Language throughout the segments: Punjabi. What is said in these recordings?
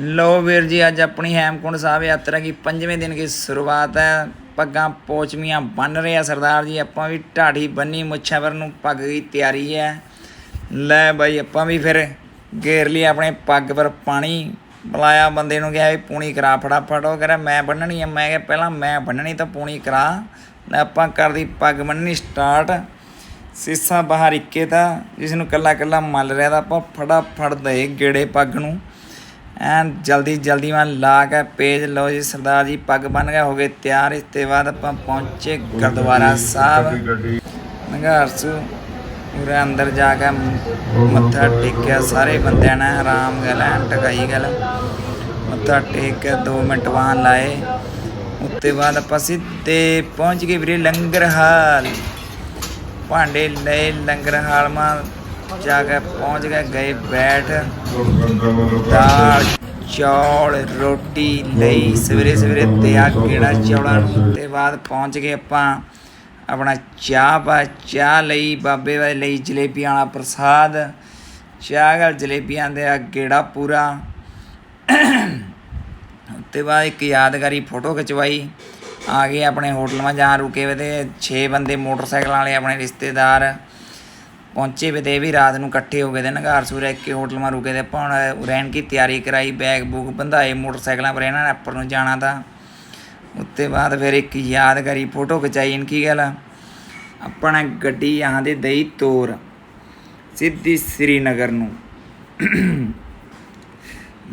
ਲੋ ਵੀਰ ਜੀ, ਅੱਜ ਆਪਣੀ ਹੈਮਕੁੰਡ ਸਾਹਿਬ ਯਾਤਰਾ ਕੀ ਪੰਜਵੇਂ ਦਿਨ ਕੀ ਸ਼ੁਰੂਆਤ ਹੈ। ਪੱਗਾਂ ਪੋਚਮੀਆਂ ਬੰਨ ਰਿਹਾ ਸਰਦਾਰ ਜੀ, ਆਪਾਂ ਵੀ ਢਾੜੀ ਬੰਨੀ ਮੁੱਛਾਵਰ ਨੂੰ ਪੱਗ ਦੀ ਤਿਆਰੀ ਹੈ। ਲੈ ਬਾਈ, ਆਪਾਂ ਵੀ ਫਿਰ ਗੇਰ ਲਈ ਆਪਣੇ ਪੱਗ ਪਰ ਪਾਣੀ। ਬੁਲਾਇਆ ਬੰਦੇ ਨੂੰ, ਕਿਹਾ ਵੀ ਪੂਣੀ ਕਰਾ ਫਟਾਫਟ, ਉਹ ਕਹਿੰਦਾ, ਮੈਂ ਬੰਨਣੀ ਆ। ਮੈਂ ਕਿਹਾ, ਪਹਿਲਾਂ ਮੈਂ ਬੰਨਣੀ ਤਾਂ ਪੂਣੀ ਕਰਾ। ਲੈ ਆਪਾਂ ਕਰਦੀ ਪੱਗ ਬੰਨਣੀ ਸਟਾਰਟ। ਸੀਸਾ ਬਾਹਰ ਇੱਕੇ ਤਾਂ, ਜਿਸ ਨੂੰ ਕੱਲਾ ਕੱਲਾ ਮਲ ਰਿਹਾ ਤਾਂ ਆਪਾਂ ਫਟਾਫਟ ਦੇ ਗੇੜੇ ਪੱਗ ਨੂੰ। ਐਨ ਜਲਦੀ ਜਲਦੀ ਮੈਂ ਲਾ ਕੇ ਪੇਜ ਲਓ ਜੀ, ਸਰਦਾਰ ਜੀ, ਪੱਗ ਬੰਨ ਗਏ ਹੋ ਗਏ ਤਿਆਰ। ਇਸ ਤੋਂ ਬਾਅਦ ਆਪਾਂ ਪਹੁੰਚੇ ਗੁਰਦੁਆਰਾ ਸਾਹਿਬ। ਨਗਾਰਸੂ ਪੂਰੇ ਅੰਦਰ ਜਾ ਕੇ ਮੱਥਾ ਟੇਕਿਆ, ਸਾਰੇ ਬੰਦਿਆਂ ਨੇ ਆਰਾਮ ਗੱਲ ਐਨ ਟਕਾਈ ਗੱਲ ਮੱਥਾ ਟੇਕ ਕੇ 2 ਮਿੰਟ ਵਾਹਨ ਲਾਏ। ਉੱਤੇ ਬਾਅਦ ਆਪਾਂ ਸਿੱਧੇ ਪਹੁੰਚ ਗਏ ਵੀਰੇ ਲੰਗਰ ਹਾਲ ਭਾਂਡੇ ਲਏ ਲੰਗਰ ਹਾਲ ਮਾ ਜਾ ਕੇ ਪਹੁੰਚ ਗਏ ਗਏ ਬੈਠ। ਦਾਲ, ਚੌਲ, ਰੋਟੀ ਲਈ। ਸਵੇਰੇ ਸਵੇਰੇ ਤਿਆਗ ਕਿਹੜਾ ਚੌਲਾਂ ਨੂੰ ਤੇ ਬਾਅਦ ਪਹੁੰਚ ਗਏ ਆਪਾਂ। ਆਪਣਾ ਚਾਹ ਪਾ, ਚਾਹ ਲਈ, ਬਾਬੇ ਵਾਲੇ ਲਈ ਜਲੇਬੀਆਂ ਵਾਲਾ ਪ੍ਰਸਾਦ। ਚਾਹ ਨਾਲ ਜਲੇਬੀਆਂ ਦੇ ਆ ਗੇੜਾ ਪੂਰਾ। ਉੱਤੇ ਬਾਅਦ ਇੱਕ ਯਾਦਗਾਰੀ ਫੋਟੋ ਖਿਚਵਾਈ। ਆ ਗਏ ਆਪਣੇ ਹੋਟਲ ਮਾ, ਜਹਾਂ ਰੁਕੇ ਵੇ ਤੇ। 6 ਬੰਦੇ ਮੋਟਰਸਾਈਕਲਾਂ ਵਾਲੇ, ਆਪਣੇ ਰਿਸ਼ਤੇਦਾਰ। ਪਹੁੰਚੇ ਵੇ ਤੇ ਇਹ ਵੀ ਰਾਤ ਨੂੰ ਇਕੱਠੇ ਹੋ ਗਏ ਤੇ ਨਗਾਰ ਸੂਰ ਇੱਕ ਹੋਟਲ ਮਾ ਰੁਕੇ ਤੇ ਆਪਾਂ ਹੁਣ ਰਹਿਣ ਦੀ ਤਿਆਰੀ ਕਰਾਈ ਬੈਗ ਬੂਗ ਬੰਧਾਏ, ਮੋਟਰਸਾਈਕਲਾਂ ਪਰ ਇਹਨਾਂ ਨੇ ਉੱਪਰ ਨੂੰ ਜਾਣਾ ਤਾਂ। ਉੱਤੇ ਬਾਅਦ ਫਿਰ ਇੱਕ ਯਾਦਗਾਰੀ ਫੋਟੋ ਖਿਚਾਈ ਇਨਕੀ ਗੱਲ ਆਪਣਾ ਗੱਡੀ ਯਹਾਂ ਦੇ ਦਈ ਤੋਰ, ਸਿੱਧੀ ਸ੍ਰੀਨਗਰ ਨੂੰ।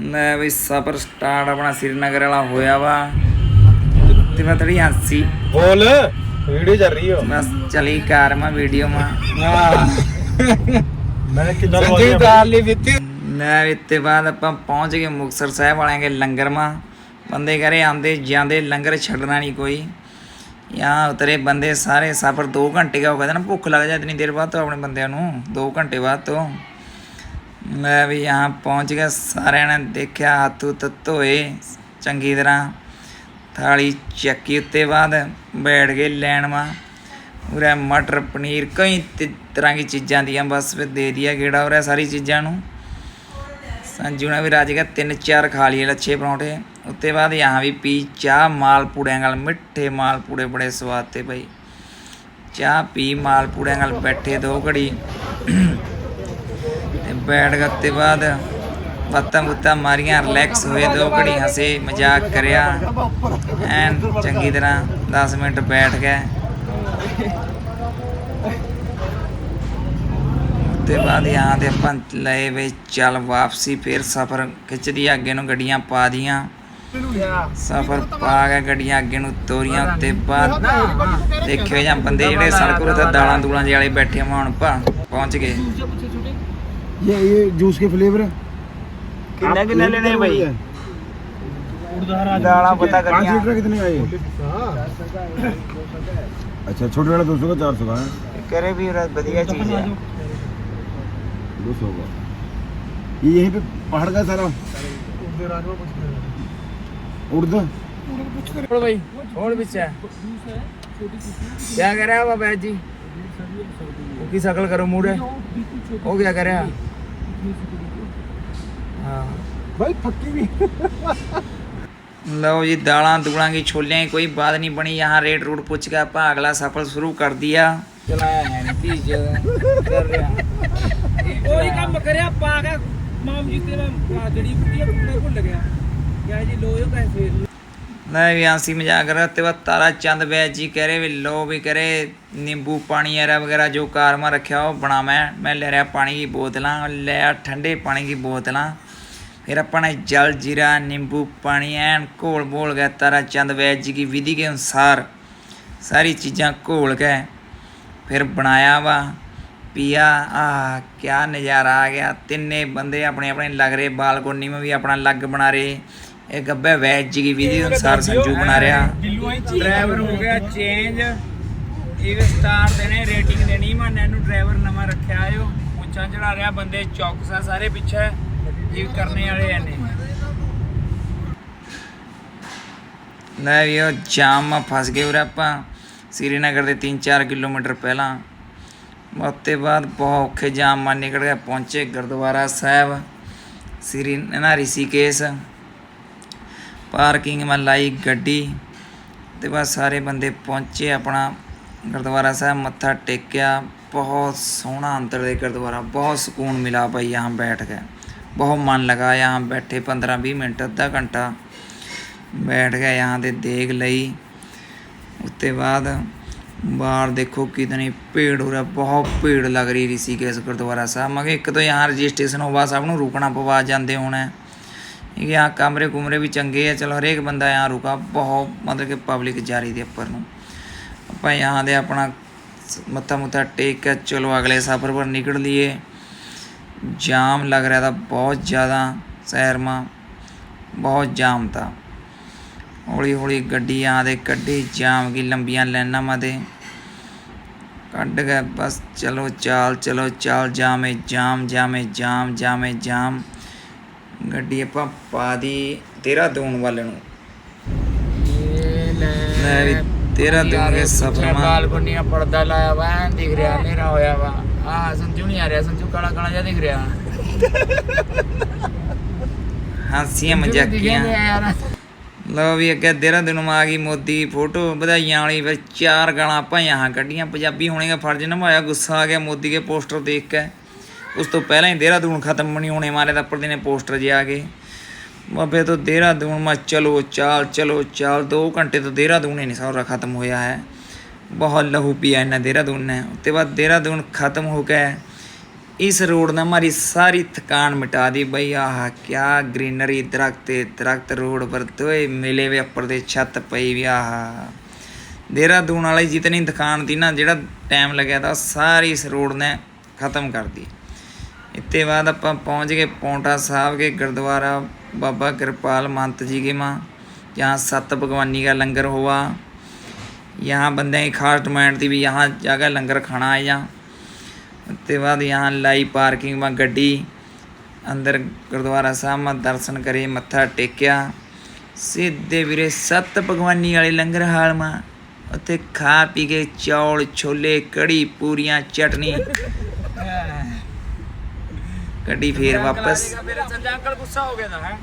ਮੈਂ ਵੀ ਸਫਰ ਸਟਾਰਟ ਆਪਣਾ ਸ੍ਰੀਨਗਰ ਵਾਲਾ ਹੋਇਆ ਵਾ। ਤੇ ਮੈਂ ਥੋੜੀ ਹਾਸੀ ਬੋਲ। ਬੰਦੇ ਘਰੇ ਆਂਦੇ ਜਾਂਦੇ ਲੰਗਰ ਛੱਡਣਾ ਨਹੀਂ ਕੋਈ। ਯਾ ਉਤਰੇ ਬੰਦੇ ਸਾਰੇ ਸਫ਼ਰ 2 ਘੰਟੇ ਦਾ ਹੋ ਗਿਆ ਨਾ ਭੁੱਖ ਲੱਗ ਜਾ ਇਤਨੀ ਦੇਰ ਬਾਅਦ ਤੋਂ ਆਪਣੇ ਬੰਦਿਆਂ ਨੂੰ 2 ਘੰਟੇ ਬਾਅਦ ਤੋਂ। ਮੈਂ ਵੀ ਯਹਾਂ ਪਹੁੰਚ ਗਿਆ ਸਾਰਿਆਂ ਨੇ ਦੇਖਿਆ ਹੱਥ ਧੋਏ ਚੰਗੀ ਤਰ੍ਹਾਂ। ਥਾਲੀ ਚੱਕੀ ਉੱਤੇ ਬਾਅਦ ਬੈਠ ਗਏ ਲੈਣ ਮਾ ਉਰੇ ਮਟਰ, ਪਨੀਰ, ਕਈ ਤ- ਤਰ੍ਹਾਂ ਦੀ ਚੀਜ਼ਾਂ ਦੀਆਂ ਬਸ ਫਿਰ ਦੇ ਦਿਆ ਗੇੜਾ ਉਰੇ ਸਾਰੀ ਚੀਜ਼ਾਂ ਨੂੰ। ਸੰਜੂ ਨੇ ਵੀ ਰਾਜ ਗਿਆ ਤਿੰਨ ਚਾਰ ਖਾ ਲਈਏ ਲੱਛੇ ਪਰੌਂਠੇ। ਉੱਤੇ ਬਾਅਦ यहाँ ਵੀ ਪੀ ਚਾਹ ਮਾਲਪੂੜਿਆਂ ਨਾਲ, ਮਿੱਠੇ ਮਾਲਪੂੜੇ ਬੜੇ ਸਵਾਦ ਤੇ ਭਾਈ ਚਾਹ ਪੀ ਮਾਲਪੂੜਿਆਂ ਨਾਲ ਬੈਠੇ ਦੋ ਘੜੀ। ਤੇ ਬੈਠ ਗਏ ਤੇ ਬਾਅਦ ਪੱਤਾਂ ਪੁੱਤਾਂ ਮਾਰੀਆਂ ਰਿਲੈਕਸ ਹੋਏ ਦੋ ਘੜੀ ਹਸੇ ਮਜ਼ਾਕ ਕਰਿਆ। ਐਨ ਚੰਗੀ ਤਰ੍ਹਾਂ 10 ਮਿੰਟ ਬੈਠ ਗਏ। ਤੇ ਬਾਅਦ ਯਹਾਂ ਤੇ ਆਪਾਂ ਲਏ ਵੇ ਚੱਲ ਵਾਪਸੀ ਫੇਰ ਸਫ਼ਰ ਖਿੱਚਦੀ ਅੱਗੇ ਨੂੰ ਗੱਡੀਆਂ ਪਾ ਦੀਆਂ। ਸਫ਼ਰ ਪਾ ਕੇ ਗੱਡੀਆਂ ਅੱਗੇ ਨੂੰ ਤੋਰੀਆਂ ਉੱਤੇ ਬਾਅਦ ਦੇਖਿਓ ਜਾਂ ਬੰਦੇ ਜਿਹੜੇ ਸੜਕ ਉਤੇ ਦਾਲਾਂ ਦੂਲਾਂ ਜਿਹੇ ਵਾਲੇ ਬੈਠੇ ਹੁਣ ਪਹੁੰਚ ਗਏ। ਇਹ ਇਹ ਜੂਸ ਕੇ ਫਲੇਵਰ ਹੈ? किन्ना किन्ना लेना है भाई दाड़ा पता कर पाँच लीटर कितने का ये अच्छा छोटे वाला दो सौ का चार सौ का है करे भी बढ़िया चीज़ है दो सौ का ये यहीं पे पहाड़ का सारा उर्द छोड़ भाई छोड़ बिच्छा क्या कर रहे हो बाबा जी उसकी शकल करो मूड है वो क्या कर रहे है हाँ भाई पक्की भी ਲਓ ਜੀ ਦਾਲਾਂ ਦੂਲਾਂ ਕੀ ਛੋਲਿਆਂ की कोई बात नहीं बनी यहाँ रेट रूट पूछ के ਆਪਾਂ अगला सफर शुरू कर दिया ਚਲਾਇਆ ਹੈ ਨਹੀਂ ਤੀਜ ਕਰ ਰਿਹਾ ਕੋਈ ਕੰਮ ਕਰਿਆ ਪਾ ਕੇ ਮਾਮ ਜੀ ਤੇ ਮੈਂ ਜੜੀ ਬੁੱਟੀਆਂ ਟੁਕੜੇ ਭੁੱਲ ਗਿਆ ਕਿਹਾ ਜੀ ਲੋਇਓ ਕੈਸੇ मैं भी हंसी मजाक कर रहा ते बाद तारा चंद बैज जी कह रहे भी लो भी करे नींबू पानी एरा वगैरह जो कार में रखा हो बना मैं मैं ले रहा पानी की बोतलां ले आ ठंडे पानी की बोतलां फिर अपने जल जीरा नींबू पानी एन घोल बोल गया तारा चंद बैज जी की विधि के अनुसार सारी चीज़ां घोल के फिर बनाया वा पिया आ क्या नज़ारा आ गया तिन्ने बंदे अपने अपने लग रहे बालकोनी में भी अपना लग बना रहे ਇਹ ਗੱਬੇ ਵੈਜ ਜੀ ਦੀ ਵਿਧੀ ਅਨੁਸਾਰ ਸੰਜੂ ਬਣਾ ਰਿਹਾ ਡਰਾਈਵਰ ਹੋ ਗਿਆ ਚੇਂਜ ਇਹ ਸਟਾਰ ਦੇਣੇ ਰੇਟਿੰਗ ਦੇਣੀ ਮੈਂ ਇਹਨੂੰ ਡਰਾਈਵਰ ਨਵਾਂ ਰੱਖਿਆ ਆਇਓ ਪੁੱਛਾਂ ਚੜਾ ਰਿਹਾ ਬੰਦੇ ਚੌਕਸਾ ਸਾਰੇ ਪਿੱਛੇ ਜੀਵ ਕਰਨੇ ਵਾਲੇ ਐ ਨੇ ਲੈ ਵੀਓ ਜਾਮ ਮਾ ਫਸ ਗਏ ਉਰੇ ਆਪਾਂ। ਸ੍ਰੀਨਗਰ ਦੇ 3-4 ਕਿਲੋਮੀਟਰ ਪਹਿਲਾਂ। ਮੱਤੇ ਬਾਅਦ ਬਹੁਤ ਔਖੇ ਜਾਮ ਮਾ ਨਿਕਲ ਗਿਆ, ਪਹੁੰਚੇ ਗੁਰਦੁਆਰਾ ਸਾਹਿਬ, ਸ੍ਰੀ ਨਾ ਰਿਸ਼ੀਕੇਸ਼। ਪਾਰਕਿੰਗ ਮਾ ਲਾਈ ਗੱਡੀ ਤੇ ਬਸ ਸਾਰੇ ਬੰਦੇ ਪਹੁੰਚੇ, ਆਪਣਾ ਗੁਰਦੁਆਰਾ ਸਾਹਿਬ ਮੱਥਾ ਟੇਕਿਆ। ਬਹੁਤ ਸੋਹਣਾ ਅੰਦਰ ਦੇ ਗੁਰਦੁਆਰਾ, ਬਹੁਤ ਸਕੂਨ ਮਿਲਾ ਭਾਈ ਯਹਾਂ ਬੈਠ ਕੇ। बहुत मन लगा यहाँ बैठे 15-20 मिनट ਅੱਧਾ ਘੰਟਾ ਬੈਠ ਗਏ यहाँ ਦੇ ਦੇਖ ਲਈ उसके बाद बाहर देखो कितनी भीड़ हो रहा बहुत भीड़ लग रही ऋषिकेश गुरुद्वारा साहब मगर एक तो यहाँ रजिस्ट्रेशन होवा सब ਨੂੰ ਰੁਕਣਾ ਪਵਾ ਜਾਂਦੇ ਹੋਣਾ ਇਹ यहाँ ਕਮਰੇ ਕੁਮਰੇ ਵੀ ਚੰਗੇ ਆ ਚਲੋ ਹਰੇਕ ਬੰਦਾ यहाँ ਰੁਕਾ ਬਹੁਤ ਮਤਲਬ ਕਿ ਪਬਲਿਕ ਜਾਰੀ ਦੇ ਉੱਪਰ ਨੂੰ ਆਪਾਂ यहाँ ਦੇ ਆਪਣਾ ਸ- ਮੱਥਾ ਮੁੱਥਾ ਟੇਕ ਕੇ ਚਲੋ ਅਗਲੇ ਸਫ਼ਰ ਪਰ ਨਿਕਲ ਲਈਏ ਜਾਮ ਲੱਗ ਰਿਹਾ था ਬਹੁਤ ਜ਼ਿਆਦਾ ਸ਼ਹਿਰ ਮਾ ਬਹੁਤ ਜਾਮ था ਹੌਲੀ ਹੌਲੀ ਗੱਡੀਆਂ ਦੇ ਕੱਢੀ ਜਾਮ ਕੀ ਲੰਬੀਆਂ ਲਾਈਨਾਂ ਮਾ ਦੇ। ਕੱਢ ਗਏ ਬਸ ਚਲੋ ਚਾਲ ਚਲੋ ਚਾਲ ਜਾਮੇ ਜਾਮ ਜਾਮੇ ਜਾਮ ਜਾਮੇ ਜਾਮ। ਗੱਡੀ ਆਪਾਂ ਪਾ ਦੀ ਦੇਹਰਾਦੂਨ ਵੱਲ ਨੂੰ। ਲੈ ਵੀ ਦੇਹਰਾਦੂਨ ਦੇ ਸਫ਼ਰ ਮਾ। ਬਾਲਕੋਨੀਆਂ ਪਰਦਾ ਲਾਇਆ ਵਾ ਦਿਖ ਰਿਹਾ ਹਨੇਰਾ ਹੋਇਆ ਵਾ। ਆ ਸੰਜੂ ਨਹੀਂ ਆ ਰਿਹਾ ਸੰਜੂ ਕਾਲਾ ਕਾਲਾ ਜਿਹਾ ਦਿਖ ਰਿਹਾ। ਹਾਸੀਆਂ ਮਜ਼ਾਕੀਆਂ। ਲਓ ਵੀ ਅੱਗੇ ਦੇਹਰਾਦੂਨ ਮਾ ਆ ਗਈ ਮੋਦੀ ਫੋਟੋ ਵਧਾਈਆਂ ਵਾਲੀ ਫਿਰ ਚਾਰ ਗਾਲਾਂ ਯਹਾਂ ਕੱਢੀਆਂ ਪੰਜਾਬੀ ਹੋਣੇ ਦਾ ਫਰਜ਼ ਨਿਭਾਇਆ ਗੁੱਸਾ ਆ ਗਿਆ ਮੋਦੀ ਕੇ ਪੋਸਟਰ ਦੇਖ ਕੇ। ਉਸ ਤੋਂ ਪਹਿਲਾਂ ਹੀ ਦੇਹਰਾਦੂਨ ਖਤਮ ਨਹੀਂ ਹੋਣੇ ਵਾਲੇ ਦਾ ਉੱਪਰ ਦੇ ਨੇ ਪੋਸਟਰ ਜੇ ਆ ਗਏ ਬਾਬੇ ਤੋਂ ਦੇਹਰਾਦੂਨ ਮਾ ਚਲੋ ਚਾਲ ਚਲੋ ਚਾਲ 2 ਘੰਟੇ ਤੋਂ ਦੇਹਰਾਦੂਨ ਹੀ ਨਹੀਂ ਸਾਰਾ ਖਤਮ ਹੋਇਆ ਹੈ। ਬਹੁਤ ਲਹੂ ਪੀਆ ਇਹਨਾਂ ਦੇਹਰਾਦੂਨ ਨੇ। ਉੱਤੇ ਬਾਅਦ ਦੇਹਰਾਦੂਨ ਖਤਮ ਹੋ ਗਿਆ ਇਸ ਰੋਡ ਨੇ ਮਾਰੀ ਸਾਰੀ ਥਕਾਨ ਮਿਟਾ ਦੀ ਬਈ, ਆਹ ਕਿਆ ਗ੍ਰੀਨਰੀ ਦਰਖਤ ਦਰਖਤ ਰੋਡ ਪਰ ਦੋਏ ਮਿਲੇ ਵੇ ਉੱਪਰ ਦੇ ਛੱਤ ਪਈ ਵੀ, ਆਹ। ਦੇਹਰਾਦੂਨ ਵਾਲੀ ਜਿਤਨੀ ਥਕਾਨ ਦੀ ਨਾ, ਜਿਹੜਾ ਟਾਈਮ ਲੱਗਿਆ ਤਾਂ ਸਾਰੀ ਇਸ ਰੋਡ ਨੇ ਖਤਮ ਕਰਤੀ ਇੱਥੇ ਬਾਅਦ ਆਪਾਂ ਪਹੁੰਚ ਗਏ ਪੌਂਟਾ ਸਾਹਿਬ ਦੇ ਗੁਰਦੁਆਰਾ ਬਾਬਾ ਕਿਰਪਾਲ ਮੰਤ ਜੀ ਕੇ ਮਾਂ, ਜਾਂ ਸੱਤ ਭਗਵਾਨੀ ਦਾ ਲੰਗਰ ਹੋਵਾ यहाँ बंदे की खास डिमांड थी भी यहाँ जाकर लंगर खाना है यहाँ उसके बाद यहाँ लाई पार्किंग में गड्डी अंदर ਗੁਰਦੁਆਰਾ ਸਾਹਿਬ में दर्शन करे मत्था टेकिया ਸਿੱਧੇ ਵੀਰੇ ਸੱਤ ਭਗਵਾਨੀ ਵਾਲੇ ਲੰਗਰ ਹਾਲ ਮਾ ਉੱਥੇ ਖਾ ਪੀ ਕੇ ਚੌਲ ਛੋਲੇ ਕੜੀ ਪੂਰੀਆਂ ਚਟਨੀ ਗੱਡੀ ਫੇਰ ਵਾਪਸ ਮੇਰੇ ਸੰਜਾ ਅੰਕਲ ਗੁੱਸਾ ਹੋ ਗਿਆ ਦਾ ਹੈ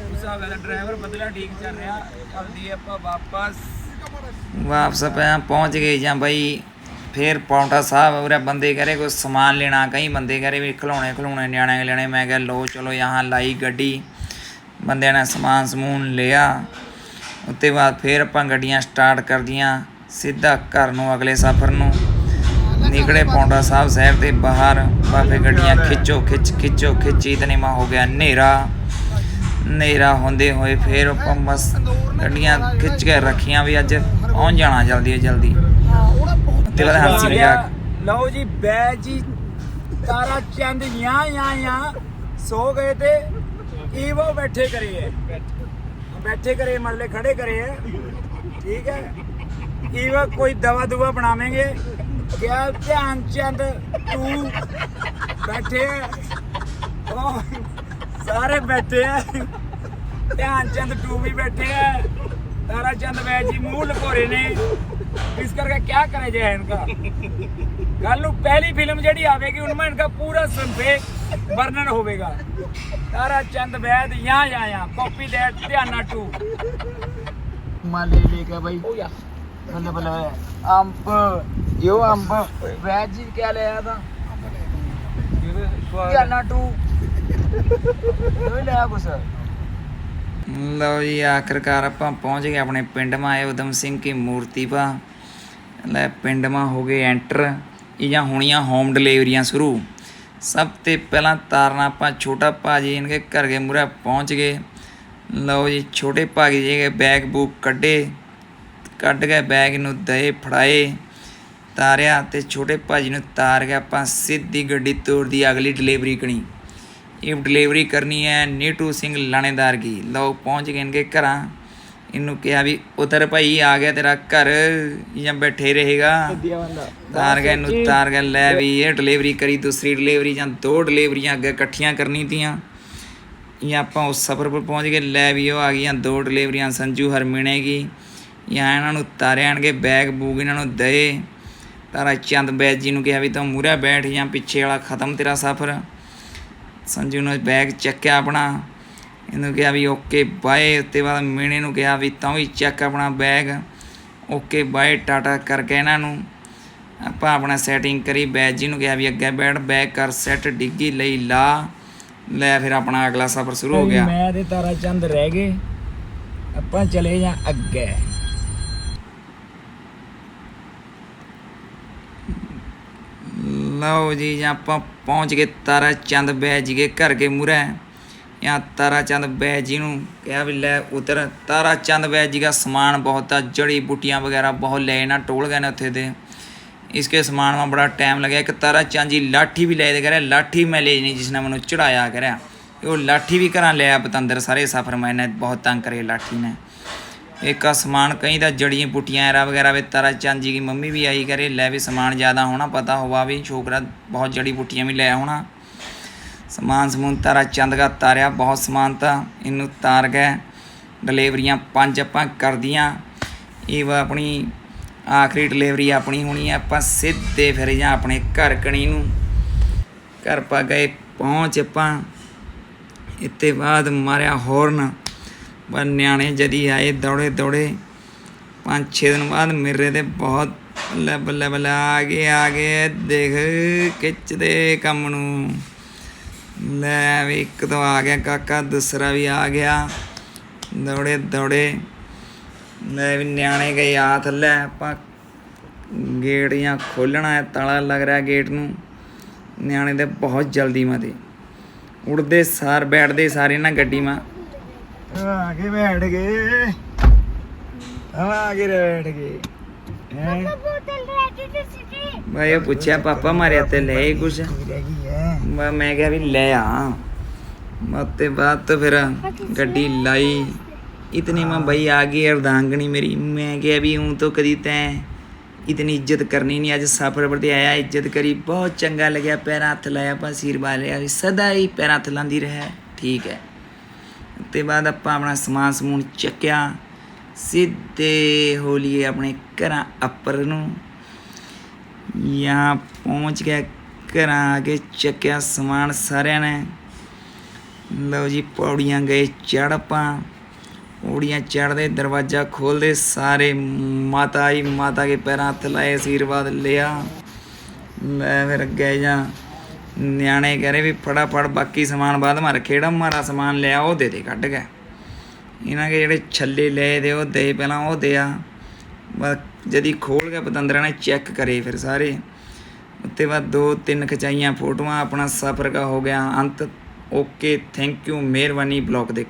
ਗੁੱਸਾ ਹੋ ਗਿਆ ਦਾ ਡਰਾਈਵਰ ਬਦਲਾ ਠੀਕ ਚੱਲ ਰਿਹਾ ਕਰਦੀ ਆਪਾਂ ਵਾਪਸ ਵਾਪਸ ਆਪਾਂ ਪਹੁੰਚ ਗਏ ਜਾਂ ਬਾਈ ਫੇਰ ਪੌਂਟਾ ਸਾਹਿਬ ਉਰੇ ਬੰਦੇ ਕਰੇ ਕੋਈ ਸਮਾਨ ਲੈਣਾ, ਕਈ ਬੰਦੇ ਕਰੇ ਵੀ ਖਿਲੌਣੇ ਖਿਲੌਣੇ ਨਿਆਣੇ ਕੇ ਲੈਣੇ। ਮੈਂ ਕਿਹਾ ਲੋ ਚਲੋ ਯਹਾਂ ਲਾਈ ਗੱਡੀ, ਬੰਦਿਆਂ ਨੇ ਸਮਾਨ ਸਮੂਨ ਲਿਆ। ਉੱਤੇ ਬਾਅਦ ਫਿਰ ਆਪਾਂ ਗੱਡੀਆਂ ਸਟਾਰਟ ਕਰਦੀਆਂ, ਸਿੱਧਾ ਘਰ ਨੂੰ ਅਗਲੇ ਸਫ਼ਰ ਨੂੰ। ਨਿਕਲੇ ਪੌਂਟਾ ਸਾਹਿਬ ਸ਼ਹਿਰ ਦੇ ਬਾਹਰ, ਬਾਬੇ ਗੱਡੀਆਂ ਖਿੱਚੋ, ਖਿੱਚ, ਖਿੱਚੋ, ਖਿੱਚੀ ਇਤਨੇ ਮਾ ਹੋ ਗਿਆ ਹਨੇਰਾ। ਹਨੇਰਾ ਹੁੰਦੇ ਹੋਏ ਫਿਰ ਆਪਾਂ ਬਸ ਗੱਡੀਆਂ ਖਿੱਚ ਕੇ ਰੱਖੀਆਂ ਵੀ ਅੱਜ। ਪਹੁੰਚ ਜਾਣਾ ਜਲਦੀ ਜਲਦੀ। ਤੇ ਬਸ ਹੱਸੀ ਮਜ਼ਾਕ। ਲਓ ਜੀ ਬੈ ਜੀ ਤਾਰਾ ਚੰਦ ਯਾ ਯਾ ਯਾ ਸੋ ਗਏ ਤੇ ਈਵੋ ਬੈਠੇ ਕਰੇ ਹੈ ਬੈਠੇ ਕਰੇ ਮੱਲੇ ਖੜੇ ਕਰੇ ਹੈ ਠੀਕ ਹੈ? ਈਵੋ ਕੋਈ ਦਵਾ ਦੁਆ ਬਣਾਵੇਂਗੇ। ਕਿਆ ਧਿਆਨ ਚੰਦ ਤੂੰ ਬੈਠੇ ਸਾਰੇ ਬੈਠੇ ਹੈ ਧਿਆਨ ਚੰਦ ਤੂੰ ਵੀ ਬੈਠੇ ਹੈ तारा चंद वैद जी मुंह लपोरे ने इस करके क्या करे जाए इनका कल पहली फिल्म जड़ी आवेगी उनमें इनका पूरा संक्षेप वर्णन होगा तारा चंद वैद यहाँ यहाँ यहाँ कॉपी दैट ध्याना टू मान ले लेगा भाई बल्ले बल्ले अंब यो अंब वैद जी क्या ले आया था ध्याना टू ले आया कुछ ਲਓ ਜੀ, ਆਖਰਕਾਰ ਆਪਾਂ ਪਹੁੰਚ ਗਏ ਆਪਣੇ ਪਿੰਡ ਮਾ ਆਏ ਉਦਮ ਸਿੰਘ ਕੀ ਮੂਰਤੀ ਪਾ। ਲੈ ਪਿੰਡ ਮਾ ਹੋ ਗਏ ਐਂਟਰ ਇਹ ਜਾਂ ਹੋਣੀਆਂ ਹੋਮ ਡਿਲੀਵਰੀਆਂ ਸ਼ੁਰੂ। ਸਭ ਤੋਂ ਪਹਿਲਾਂ ਤਾਰਨਾ ਆਪਾਂ ਛੋਟਾ ਭਾਜੀ ਇਨਕੇ ਘਰ ਦੇ ਮੂਹਰੇ ਪਹੁੰਚ ਗਏ। ਲਓ ਜੀ, ਛੋਟੇ ਭਾਜੀ ਜੀ ਕੇ ਬੈਗ ਬੂਕ ਕੱਢੇ, ਕੱਢ ਕੇ ਬੈਗ ਨੂੰ ਦਏ ਫੜਾਏ, ਤਾਰਿਆ ਤੇ ਛੋਟੇ ਭਾਜੀ ਨੂੰ ਤਾਰ ਕੇ ਆਪਾਂ ਸਿੱਧੀ ਗੱਡੀ ਤੋੜਦੀ ਅਗਲੀ ਡਿਲੀਵਰੀ ਕਣੀ। ਇਹ ਡਿਲੀਵਰੀ ਕਰਨੀ ਹੈ ਨੀਟੂ ਸਿੰਘ ਲਾਣੇਦਾਰ ਕੀ। ਲਓ ਪਹੁੰਚ ਗਏ ਇਨਕੇ ਘਰਾਂ। ਇਹਨੂੰ ਕਿਹਾ ਵੀ ਉਧਰ ਭਾਈ ਆ ਗਿਆ ਤੇਰਾ ਘਰ ਜਾਂ ਬੈਠੇ ਰਹੇਗਾ? ਤਾਰ ਗਿਆ ਇਹਨੂੰ ਤਾਰ ਗਿਆ ਲੈ ਵੀ ਇਹ ਡਿਲੀਵਰੀ ਕਰੀ ਦੂਸਰੀ ਡਿਲੀਵਰੀ ਜਾਂ ਦੋ ਡਿਲੀਵਰੀਆਂ ਅੱਗੇ ਇਕੱਠੀਆਂ ਕਰਨੀ ਤੀਆਂ। ਇਹ ਆਪਾਂ ਉਸ ਸਫਰ ਪਰ ਪਹੁੰਚ ਗਏ ਲੈ ਵੀ ਉਹ ਆ ਗਈਆਂ ਦੋ ਡਿਲੀਵਰੀਆਂ ਸੰਜੂ ਹਰਮੀਣੇ ਕੀ ਜਾਂ ਇਹਨਾਂ ਨੂੰ ਤਾਰਿਆਣਗੇ ਬੈਗ ਬੂਗ ਇਹਨਾਂ ਨੂੰ ਦਏ। ਤਾਰਾ ਚੰਦ ਬੈਜ ਜੀ ਨੂੰ ਕਿਹਾ ਵੀ ਤੂੰ ਮੂਹਰੇ ਬੈਠ ਜਾਂ ਪਿੱਛੇ ਵਾਲਾ ਖਤਮ ਤੇਰਾ ਸਫਰ। ਸੰਜੂ ਨੇ ਬੈਗ ਚੱਕਿਆ ਆਪਣਾ। ਇਹਨੂੰ ਕਿਹਾ ਵੀ ਓਕੇ ਬਾਏ। ਉੱਤੇ ਬਾਅਦ ਮੀਣੇ ਨੂੰ ਕਿਹਾ ਵੀ ਤਾਂ ਵੀ ਚੱਕ ਆਪਣਾ ਬੈਗ। ਓਕੇ ਬਾਏ ਟਾਟਾ ਕਰਕੇ ਇਹਨਾਂ ਨੂੰ। ਆਪਾਂ ਆਪਣਾ ਸੈਟਿੰਗ ਕਰੀ ਬੈਜ ਜੀ ਨੂੰ ਕਿਹਾ ਵੀ ਅੱਗੇ ਬੈਠ ਬੈਗ ਕਰ ਸੈੱਟ ਡਿੱਗੀ ਲਈ ਲਾ। ਲੈ ਫਿਰ ਆਪਣਾ ਅਗਲਾ ਸਫ਼ਰ ਸ਼ੁਰੂ ਹੋ ਗਿਆ। ਮੈਂ ਤੇ ਤਾਰਾ ਚੰਦ ਰਹਿ ਗਏ। ਆਪਾਂ ਚਲੇ ਜਾਂ ਅੱਗੇ। ਲਓ ਜੀ, ਜਾਂ ਆਪਾਂ ਪਹੁੰਚ ਗਏ ਤਾਰਾ ਚੰਦ ਬੈਜ ਕੇ ਘਰ ਕੇ ਮੂਰੇ ਜਾਂ ਤਾਰਾ ਚੰਦ ਬੈ ਜੀ ਨੂੰ ਕਿਹਾ ਵੀ ਲੈ ਉਤਰ। ਤਾਰਾ ਚੰਦ ਬੈ ਜੀ ਦਾ ਸਮਾਨ ਬਹੁਤ ਆ, ਜੜੀ ਬੂਟੀਆਂ ਵਗੈਰਾ ਬਹੁਤ ਲੈ ਨਾ ਟੋਲ ਗਏ ਨੇ ਉੱਥੇ ਦੇ। इसके समान ਬੜਾ ਟਾਈਮ ਲੱਗਿਆ। ਇੱਕ ਤਾਰਾ ਚੰਦ ਜੀ ਲਾਠੀ ਵੀ ਲੈ ਦੇ ਕਰਿਆ, ਲਾਠੀ ਮੈਂ मैं ले नहीं जिसने मैं चढ़ाया कह ਉਹ ਲਾਠੀ ਵੀ घर ਲਿਆ पतंदर ਸਾਰੇ ਸਫ਼ਰ मैंने ਬਹੁਤ ਤੰਗ ਕਰੇ ਲਾਠੀ ਨੇ। एक का समान कहीं दा जड़ियाँ पुटियाँ एरा वगैरह वे तारा चंद जी की मम्मी भी आई करे ले भी समान ज़्यादा होना पता हुआ भी छोकरा बहुत जड़ी बूटियाँ भी ले होना समान समून तारा चंद का तारिया बहुत समान था इनू तार गए डिलीवरियाँ पंज ਆਪਾਂ ਕਰ ਦੀਆਂ ਇਹ ਵਾ ਆਪਣੀ ਆਖਰੀ ਡਿਲੀਵਰੀ ਆਪਣੀ ਹੋਣੀ ਆ ਆਪਾਂ ਸਿੱਧੇ ਫਿਰ ਜਾਂ ਆਪਣੇ ਘਰ ਕਣੀ ਨੂੰ ਘਰ ਪਾ ਗਏ ਪਹੁੰਚ ਆਪਾਂ ਇੱਥੇ ਬਾਅਦ ਮਾਰਿਆ ਹੋਰਨ ਪਰ ਨਿਆਣੇ ਜਦੀ ਆਏ ਦੌੜੇ ਦੌੜੇ, ਪੰਜ ਛੇ ਦਿਨ ਬਾਅਦ ਮੇਰੇ ਤੇ ਬਹੁਤ ਬੱਲੇ ਬੱਲੇ ਬੱਲੇ ਆ ਗਏ ਆ ਗਏ ਦੇਖ ਖਿੱਚਦੇ ਕੰਮ ਨੂੰ। ਲੈ ਵੀ ਇੱਕ ਤੋਂ ਆ ਗਿਆ ਕਾਕਾ, ਦੂਸਰਾ ਵੀ ਆ ਗਿਆ। ਦੌੜੇ ਦੌੜੇ, ਲੈ ਵੀ ਨਿਆਣੇ ਗਏ ਆ ਥੱਲੇ, ਆਪਾਂ ਗੇਟ ਜਾਂ ਖੋਲਣਾ ਹੈ, ਤਾਲਾ ਲੱਗ ਰਿਹਾ ਗੇਟ ਨੂੰ। ਨਿਆਣੇ ਦੇ ਬਹੁਤ ਜਲਦੀ ਮਤੇ ਉੜਦੇ ਸਾਰ, ਬੈਠਦੇ ਸਾਰੇ ਨਾ ਗੱਡੀ ਮਾ। ਆ ਕੇ ਬੈਠ ਗਏ। ਆ ਕੇ ਬੈਠ ਗਏ। ਹੈ? ਮੈਂ ਇਹ ਪੁੱਛਿਆ ਪਾਪਾ ਮਾਰਿਆ ਤੇ ਲੈ ਆਈ ਕੁਛ? ਰਹਿ ਗਈ ਹੈ ਮੈਂ ਮੈਂ ਕਿਹਾ ਵੀ ਲੈ ਆ। ਮਤੇ ਬਾਅਦ ਤੋਂ ਫਿਰ ਗੱਡੀ ਲਾਈ। ਇਤਨੀ ਮੈਂ ਬਈ ਆ ਗਈ ਅਰਦਾਂਗਣੀ ਮੇਰੀ। ਮੈਂ ਕਿਹਾ ਵੀ ਹੂੰ ਤਾਂ ਕਦੀ ਤੈਂ ਇਤਨੀ ਇੱਜ਼ਤ ਕਰਨੀ ਨਹੀਂ ਅੱਜ ਸਫਰ ਪਰ ਤੇ ਆਇਆ ਇੱਜ਼ਤ ਕਰੀ। ਬਹੁਤ ਚੰਗਾ ਲੱਗਿਆ ਪੈਰਾਂ ਹੱਥ ਲਾਇਆ ਆਪਾਂ ਆਸ਼ੀਰਵਾਦ ਲਿਆ ਵੀ ਸਦਾ ਹੀ ਪੈਰਾਂ ਹੱਥ ਲਾਉਂਦੀ ਰਹੇ। ਠੀਕ ਹੈ। ਤੇ ਬਾਅਦ ਆਪਾਂ ਆਪਣਾ ਸਮਾਨ ਸਮੂਨ ਚੱਕਿਆ, ਸਿੱਧੇ ਹੋਲੀਏ ਆਪਣੇ ਘਰਾਂ ਅੱਪਰ ਨੂੰ। यहाँ ਪਹੁੰਚ ਗਿਆ, ਘਰਾਂ ਆ ਕੇ ਚੱਕਿਆ ਸਮਾਨ ਸਾਰਿਆਂ ਨੇ। ਲਓ ਜੀ, ਪੌੜੀਆਂ ਗਏ ਚੜ੍ਹ ਆਪਾਂ। ਪੌੜੀਆਂ ਚੜ੍ਹਦੇ ਦਰਵਾਜ਼ਾ ਖੋਲਦੇ ਸਾਰੇ ਮਾਤਾ ਆਈ ਮਾਤਾ ਕੇ ਪੈਰਾਂ ਹੱਥ ਲਾਏ, ਆਸ਼ੀਰਵਾਦ ਲਿਆ। ਲੈ ਫਿਰ ਗਏ ਜਾਂ ਨਿਆਣੇ ਕਹ ਰਹੇ ਵੀ ਫਟਾਫਟ ਬਾਕੀ ਸਮਾਨ ਬਾਅਦ ਮਾਰ ਖੇੜਾ ਮਾਰਾ ਸਮਾਨ ਲਿਆ, ਉਹ ਦੇ ਦੇ, ਕੱਢ ਕੇ। ਇਹਨਾਂ ਕੇ ਜਿਹੜੇ ਛੱਲੇ ਲਏ ਦੇ, ਉਹ ਦੇ, ਪਹਿਲਾਂ ਉਹ ਦਿਆ ਬਸ ਜਦੀ ਖੋਲ ਕੇ ਪਤੰਦਰਾਂ ਨੇ ਚੈੱਕ ਕਰੇ ਫਿਰ ਸਾਰੇ। ਉੱਤੇ ਬਾਅਦ ਦੋ ਤਿੰਨ ਖਚਾਈਆਂ, ਫੋਟੋਆਂ, ਆਪਣਾ ਸਫ਼ਰ ਦਾ ਹੋ ਗਿਆ। ਅੰਤ, ਓਕੇ, ਥੈਂਕ ਯੂ, ਮਿਹਰਬਾਨੀ ਬਲੌਗ ਦੇਖਣ।